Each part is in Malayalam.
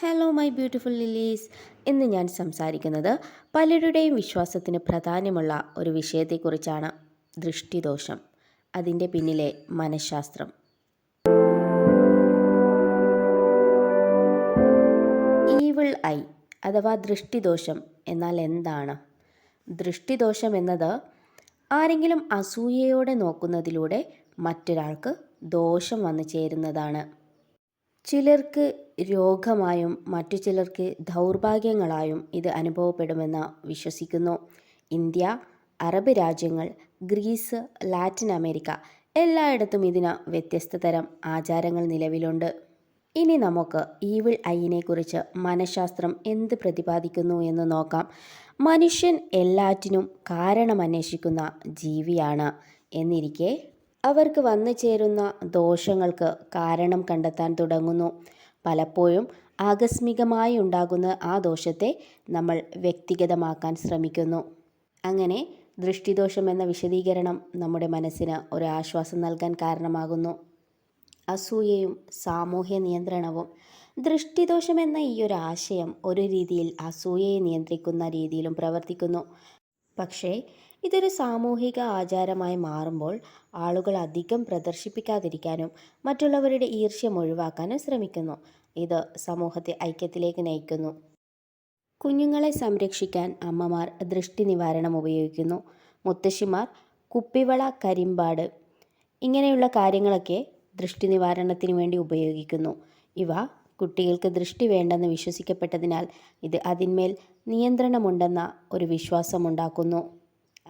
ഹലോ മൈ ബ്യൂട്ടിഫുൾ ലിലീസ് ഇന്ന് ഞാൻ സംസാരിക്കുന്നത് പലരുടെയും വിശ്വാസത്തിന് പ്രാധാന്യമുള്ള ഒരു വിഷയത്തെക്കുറിച്ചാണ് ദൃഷ്ടിദോഷം അതിന്റെ പിന്നിലെ മനഃശാസ്ത്രം. ഈവിൾ ഐ അഥവാ ദൃഷ്ടിദോഷം എന്നാൽ എന്താണ്? ദൃഷ്ടിദോഷം എന്നത് ആരെങ്കിലും അസൂയയോടെ നോക്കുന്നതിലൂടെ മറ്റൊരാൾക്ക് ദോഷം വന്നു ചേരുന്നതാണ്. ചിലർക്ക് രോഗമായും മറ്റു ചിലർക്ക് ദൗർഭാഗ്യങ്ങളായും ഇത് അനുഭവപ്പെടുമെന്ന് വിശ്വസിക്കുന്നു. ഇന്ത്യ അറബ് രാജ്യങ്ങൾ ഗ്രീസ് ലാറ്റിൻ അമേരിക്ക എല്ലായിടത്തും ഇതിന് വ്യത്യസ്ത തരം ആചാരങ്ങൾ നിലവിലുണ്ട്. ഇനി നമുക്ക് ഈവിൾ ഐയിനെ കുറിച്ച് മനഃശാസ്ത്രം എന്ത് പ്രതിപാദിക്കുന്നു എന്ന് നോക്കാം. മനുഷ്യൻ എല്ലാറ്റിനും കാരണം അന്വേഷിക്കുന്ന ജീവിയാണ്. എന്നിരിക്കെ അവർക്ക് വന്നു ചേരുന്ന ദോഷങ്ങൾക്ക് കാരണം കണ്ടെത്താൻ തുടങ്ങുന്നു. പലപ്പോഴും ആകസ്മികമായി ഉണ്ടാകുന്ന ആ ദോഷത്തെ നമ്മൾ വ്യക്തിഗതമാക്കാൻ ശ്രമിക്കുന്നു. അങ്ങനെ ദൃഷ്ടിദോഷം എന്ന വിശദീകരണം നമ്മുടെ മനസ്സിന് ഒരു ആശ്വാസം നൽകാൻ കാരണമാകുന്നു. അസൂയയും സാമൂഹ്യ നിയന്ത്രണവും ദൃഷ്ടിദോഷം എന്ന ഈ ഒരു ആശയം ഒരു രീതിയിൽ അസൂയയെ നിയന്ത്രിക്കുന്ന രീതിയിലും പ്രവർത്തിക്കുന്നു. പക്ഷേ ഇതൊരു സാമൂഹിക ആചാരമായി മാറുമ്പോൾ ആളുകൾ അധികം പ്രദർശിപ്പിക്കാതിരിക്കാനും മറ്റുള്ളവരുടെ ഈർഷ്യം ഒഴിവാക്കാനും ശ്രമിക്കുന്നു. ഇത് സമൂഹത്തെ ഐക്യത്തിലേക്ക് നയിക്കുന്നു. കുഞ്ഞുങ്ങളെ സംരക്ഷിക്കാൻ അമ്മമാർ ദൃഷ്ടി നിവാരണം ഉപയോഗിക്കുന്നു. മുത്തശ്ശിമാർ കുപ്പിവള കരിമ്പാട് ഇങ്ങനെയുള്ള കാര്യങ്ങളൊക്കെ ദൃഷ്ടി നിവാരണത്തിന് വേണ്ടി ഉപയോഗിക്കുന്നു. ഇവ കുട്ടികൾക്ക് ദൃഷ്ടി വേണ്ടെന്ന് വിശ്വസിക്കപ്പെട്ടതിനാൽ ഇത് അതിന്മേൽ നിയന്ത്രണമുണ്ടെന്ന ഒരു വിശ്വാസമുണ്ടാക്കുന്നു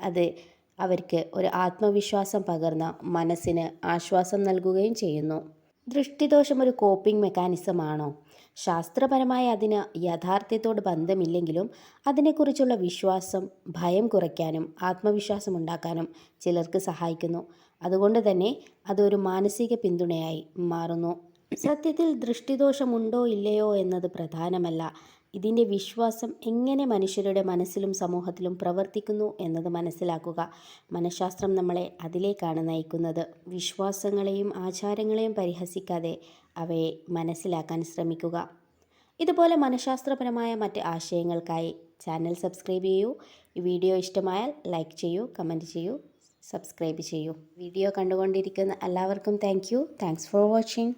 അത് അവർക്ക് ഒരു ആത്മവിശ്വാസം പകർന്ന മനസ്സിന് ആശ്വാസം നൽകുകയും ചെയ്യുന്നു. ദൃഷ്ടിദോഷം ഒരു കോപ്പിംഗ് മെക്കാനിസമാണോ ശാസ്ത്രപരമായി അതിന് യാഥാർത്ഥ്യത്തോട് ബന്ധമില്ലെങ്കിലും അതിനെക്കുറിച്ചുള്ള വിശ്വാസം ഭയം കുറയ്ക്കാനും ആത്മവിശ്വാസം ഉണ്ടാക്കാനും ചിലർക്ക് സഹായിക്കുന്നു. അതുകൊണ്ട് തന്നെ അതൊരു മാനസിക പിന്തുണയായി മാറുന്നു. സത്യത്തിൽ ദൃഷ്ടിദോഷമുണ്ടോ ഇല്ലയോ എന്നത് പ്രധാനമല്ല. ഇതിന്റെ വിശ്വാസം എങ്ങനെ മനുഷ്യരുടെ മനസ്സിലും സമൂഹത്തിലും പ്രവർത്തിക്കുന്നു എന്നത് മനസ്സിലാക്കുക. മനഃശാസ്ത്രം നമ്മളെ അതിലേക്കാണ് നയിക്കുന്നത്. വിശ്വാസങ്ങളെയും ആചാരങ്ങളെയും പരിഹസിക്കാതെ അവയെ മനസ്സിലാക്കാൻ ശ്രമിക്കുക. ഇതുപോലെ മനഃശാസ്ത്രപരമായ മറ്റ് ആശയങ്ങൾക്കായി ചാനൽ സബ്സ്ക്രൈബ് ചെയ്യൂ. ഈ വീഡിയോ ഇഷ്ടമായാൽ ലൈക്ക് ചെയ്യൂ കമന്റ് ചെയ്യൂ സബ്സ്ക്രൈബ് ചെയ്യൂ. വീഡിയോ കണ്ടുകൊണ്ടിരിക്കുന്ന എല്ലാവർക്കും thank you. Thanks for watching.